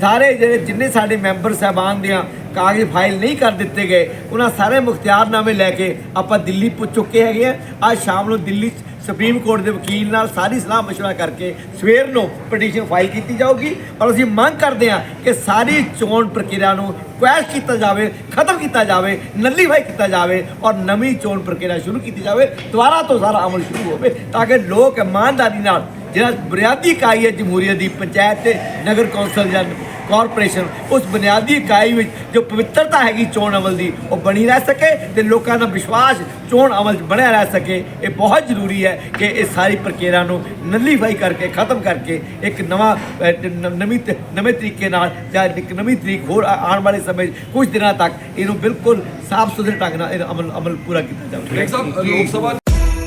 ਸਾਰੇ ਜਿਹੜੇ, ਜਿੰਨੇ ਸਾਡੇ ਮੈਂਬਰ ਸਾਹਿਬਾਨ ਦੀਆਂ ਕਾਗਜ਼ ਫਾਈਲ ਨਹੀਂ ਕਰ ਦਿੱਤੇ ਗਏ, ਉਹਨਾਂ ਸਾਰੇ ਮੁਖਤਿਆਰਨਾਮੇ ਲੈ ਕੇ ਆਪਾਂ ਦਿੱਲੀ ਪੁੱਜ ਚੁੱਕੇ ਹੈਗੇ ਆ। ਅੱਜ ਸ਼ਾਮ ਨੂੰ ਦਿੱਲੀ 'ਚ ਸੁਪਰੀਮ ਕੋਰਟ ਦੇ ਵਕੀਲ ਨਾਲ ਸਾਰੀ ਸਲਾਹ مشورہ ਕਰਕੇ ਸਵੇਰ ਨੂੰ ਪਟੀਸ਼ਨ ਫਾਈਲ ਕੀਤੀ ਜਾਊਗੀ ਔਰ ਅਸੀਂ ਮੰਗ ਕਰਦੇ ਹਾਂ ਕਿ ਸਾਰੀ ਚੋਣ ਪ੍ਰਕਿਰਿਆ ਨੂੰ ਕੁਐਸ਼ ਕੀਤਾ ਜਾਵੇ ਖਤਮ ਕੀਤਾ ਜਾਵੇ ਨੱਲੀਫਾਈ ਕੀਤਾ ਜਾਵੇ ਔਰ ਨਵੀਂ ਚੋਣ ਪ੍ਰਕਿਰਿਆ ਸ਼ੁਰੂ ਕੀਤੀ ਜਾਵੇ ਦੁਬਾਰਾ ਤੋਂ ਸਾਰਾ ਅਮਲ ਸ਼ੁਰੂ ਹੋਵੇ ਤਾਂ ਕਿ ਲੋਕ ਇਮਾਨਦਾਰੀ ਨਾਲ ਜਿਹੜਾ ਬੁਨਿਆਦੀ ਇਕਾਈ ਹੈ ਜਮਹੂਰੀਅਤ ਦੀ ਪੰਚਾਇਤ ਤੇ ਨਗਰ ਕੌਂਸਲ ਜਾਂ ਕਾਰਪੋਰੇਸ਼ਨ ਉਸ ਬੁਨਿਆਦੀ ਇਕਾਈ ਵਿੱਚ ਜੋ ਪਵਿੱਤਰਤਾ ਹੈਗੀ ਚੋਣ ਅਮਲ ਦੀ ਉਹ ਬਣੀ ਰਹਿ ਸਕੇ ਤੇ ਲੋਕਾਂ ਦਾ ਵਿਸ਼ਵਾਸ ਚੋਣ ਅਮਲ 'ਚ ਬਣਿਆ ਰਹਿ ਸਕੇ ਇਹ ਬਹੁਤ ਜ਼ਰੂਰੀ ਹੈ ਕਿ ਇਹ ਸਾਰੀ ਪ੍ਰਕਿਰਿਆ ਨੂੰ ਨੱਲੀਫਾਈ ਕਰਕੇ ਖਤਮ ਕਰਕੇ ਇੱਕ ਨਵਾਂ ਅਹ, ਨ- ਨਵੀਂ ਤ- ਨਵੇਂ ਤਰੀਕੇ ਨਾਲ ਜਾਂ ਇੱਕ ਨਵੀਂ ਤਰੀਕ ਹੋਰ ਆ- ਆਉਣ ਵਾਲੇ ਸਮੇਂ 'ਚ ਕੁਝ ਦਿਨਾਂ ਤੱਕ ਇਹਨੂੰ ਬਿਲਕੁਲ ਸਾਫ਼ ਸੁਥਰੇ ਢੰਗ ਨਾਲ ਇਹਦਾ ਅਮਲ ਅਮਲ ਪੂਰਾ ਕੀਤਾ ਜਾਵੇ ਵੜਿੰਗ ਸਾਹਿਬ ਲੋਕ ਸਭਾ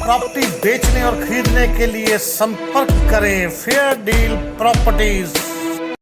प्रॉपर्टी बेचने और खरीदने के लिए संपर्क करें फेयर डील प्रॉपर्टीज